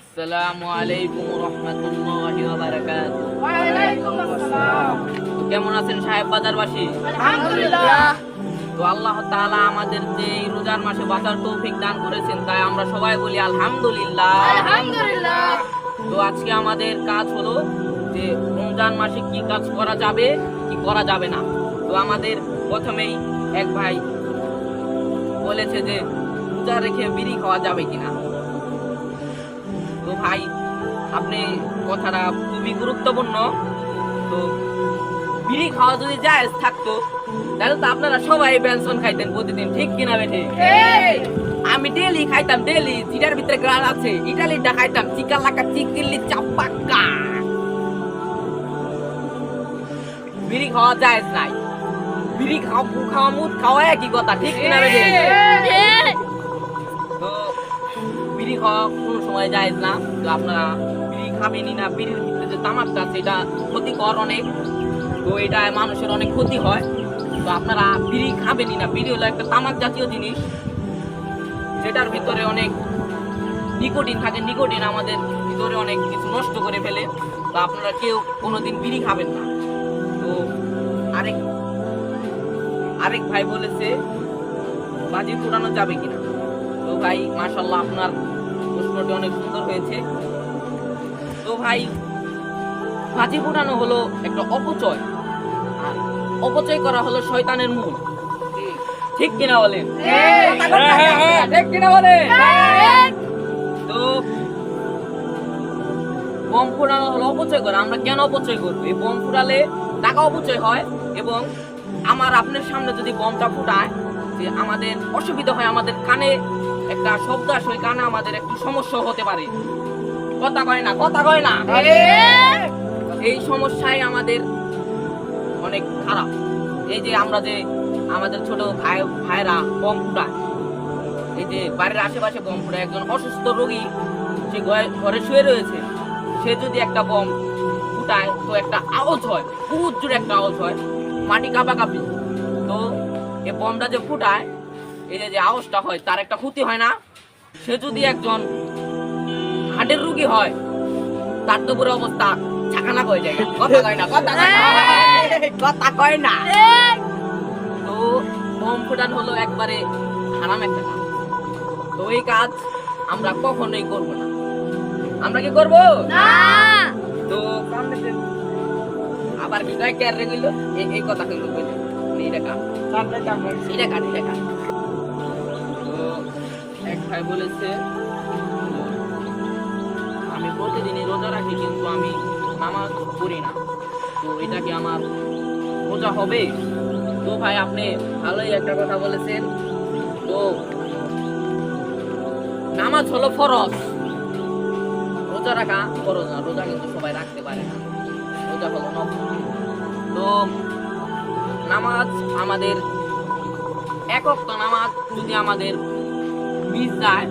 আসসালামু আলাইকুম রহমতুল্লাহি ওয়া বারাকাতুহু ওয়ালাইকুম আসসালাম। তো কেমন আছেন সাহেব বাজারবাসী? আলহামদুলিল্লাহ। তো আল্লাহ তাআলা আমাদের যে এই রোজার মাসে বাঁচার তৌফিক দান করেছেন তাই আমরা সবাই বলি আলহামদুলিল্লাহ। আলহামদুলিল্লাহ। তো আজকে আমাদের কাজ হলো যে রমজান মাসে কি কাজ করা যাবে কি করা যাবে না। তো আমাদের প্রথমেই এক ভাই বলেছে যে রোজা রেখে বিড়ি খাওয়া যাবে কিনা। ভাই আপনি কথাটা খুবই গুরুত্বপূর্ণ। তো বিড়ি খাওয়া যদি জায়েজ থাকতো তাহলে তো আপনারা সবাই বেনসন খাইতেন প্রতিদিন ঠিক কিনা বেঠে আমি ডেলি খাইতাম ডেলি যেটার ভিতরে গ্রাল আছে ইটালিটা খাইতাম চিকা লাকা চিকিলি চাপাক্কা। বিড়ি খাওয়া যায় নাই। বিড়ি খাওয়া খাওয়া মুদ খাওয়া একই কথা ঠিক কিনা বেঠে তো বিড়ি খাওয়া সময় যায় না। তো আপনারা বিড়ি খাবেনই না, বিড়ির ভিতরে যে তামাকটা এটা ক্ষতিকর অনেক। তো এটা মানুষের অনেক ক্ষতি হয়। তো আপনারা বিড়ি খাবেনই না। বিড়ি হলো একটা তামাক জাতীয় জিনিস, যেটার ভিতরে অনেক নিকোটিন থাকে। নিকোটিন আমাদের ভিতরে অনেক কিছু নষ্ট করে ফেলে। তো আপনারা কেউ কোনোদিন বিড়ি খাবেন না। তো আরেক আরেক ভাই বলেছে, বাজি পোড়ানো যাবে কিনা? তো ভাই মাশাল্লাহ আপনার প্রশ্নটি অনেক সুন্দর হয়েছে। তো ভাই বাজি পোড়ানো হলো একটা অপচয়। আর অপচয় করা হলো শয়তানের মূল। ঠিক কিনা বলেন? হ্যাঁ, হ্যাঁ, হ্যাঁ, ঠিক কিনা বলেন? তো বম ফুটানো হলো অপচয় করা। আমরা কেন অপচয় করব? এই বম ফুটালে টাকা অপচয় হয় এবং আমার আপনার সামনে যদি বমটা ফুটায় যে আমাদের অসুবিধা হয় আমাদের কানে একটা শব্দ আসে ওই কানে আমাদের একটু সমস্যা হতে পারে। কথা কয় না কথা কয় না। এই সমস্যায় আমাদের অনেক খারাপ। এই যে আমরা যে আমাদের ছোট ভাই ভাইরা বম ফুটায় এই যে বাড়ির আশেপাশে বম ফুটায় একজন অসুস্থ রোগী সে ঘরে- ঘরে শুয়ে রয়েছে সে যদি একটা বম ফুটায় তো একটা আওয়াজ হয় বহুত জোরে একটা আওয়াজ হয় মাটি কাঁপাকাঁপি। তো এই বমটা যে ফুটায় এই যে যে আওয়াজটা হয় তার একটা ক্ষতি হয় না। সে যদি একজন হার্টের রুগী হয় তার তো পুরো অবস্থা ছাকানা হয়ে যায়। কথা কয় না কথা কয় না। কথা কয় না। তো বোম ফুটান হলো একবারে হারাম একটা কাজ। তো এই কাজ আমরা কখনোই করব না। আমরা কি করব? না! তো আবার বিজয় কে রে গইল এই এই কথা কইলো। কইলো এইটা কাজ এটা কাজ তো এক ভাই বলেছে, আমি প্রতিদিনই রোজা রাখি, কিন্তু আমি নামাজ পড়ি না। তো এটা কি আমার রোজা হবে? তো ভাই, আপনি ভালোই একটা কথা বলেছেন। তো নামাজ হলো ফরজ। রোজা রাখা ফরজ না, রোজা কিন্তু সবাই রাখতে পারে না। রোজা হলো নফল। তো নামাজ আমাদের একক নামাজ, যদি আমাদের মিস যায়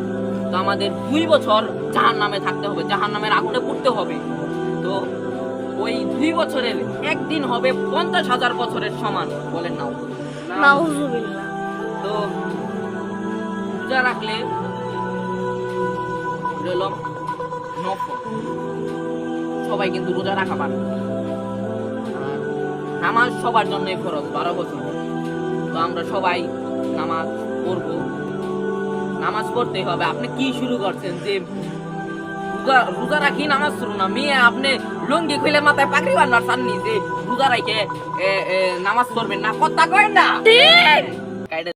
তো আমাদের দুই বছর জাহান নামে থাকতে হবে জাহান নামের আগুনে পড়তে হবে। তো ওই দুই বছরের একদিন হবে পঞ্চাশ হাজার বছরের সমান বলেন নাও তো রোজা রাখলে সবাই কিন্তু রোজা রাখা পারে নামাজ সবার জন্যই ফরজ বারো বছর। তো আমরা সবাই নামাজ পড়ব। নামাজ পড়তে হবে। আপনি কি শুরু করছেন? যে রোজা রোজা রাখি নামাজ শুরু না। মেয়ে আপনি লুঙ্গি খুলে মাথায় পাগড়ি বান্নার সামনি যে রোজা রাখে নামাজ পড়বেন না? কথা কয় না।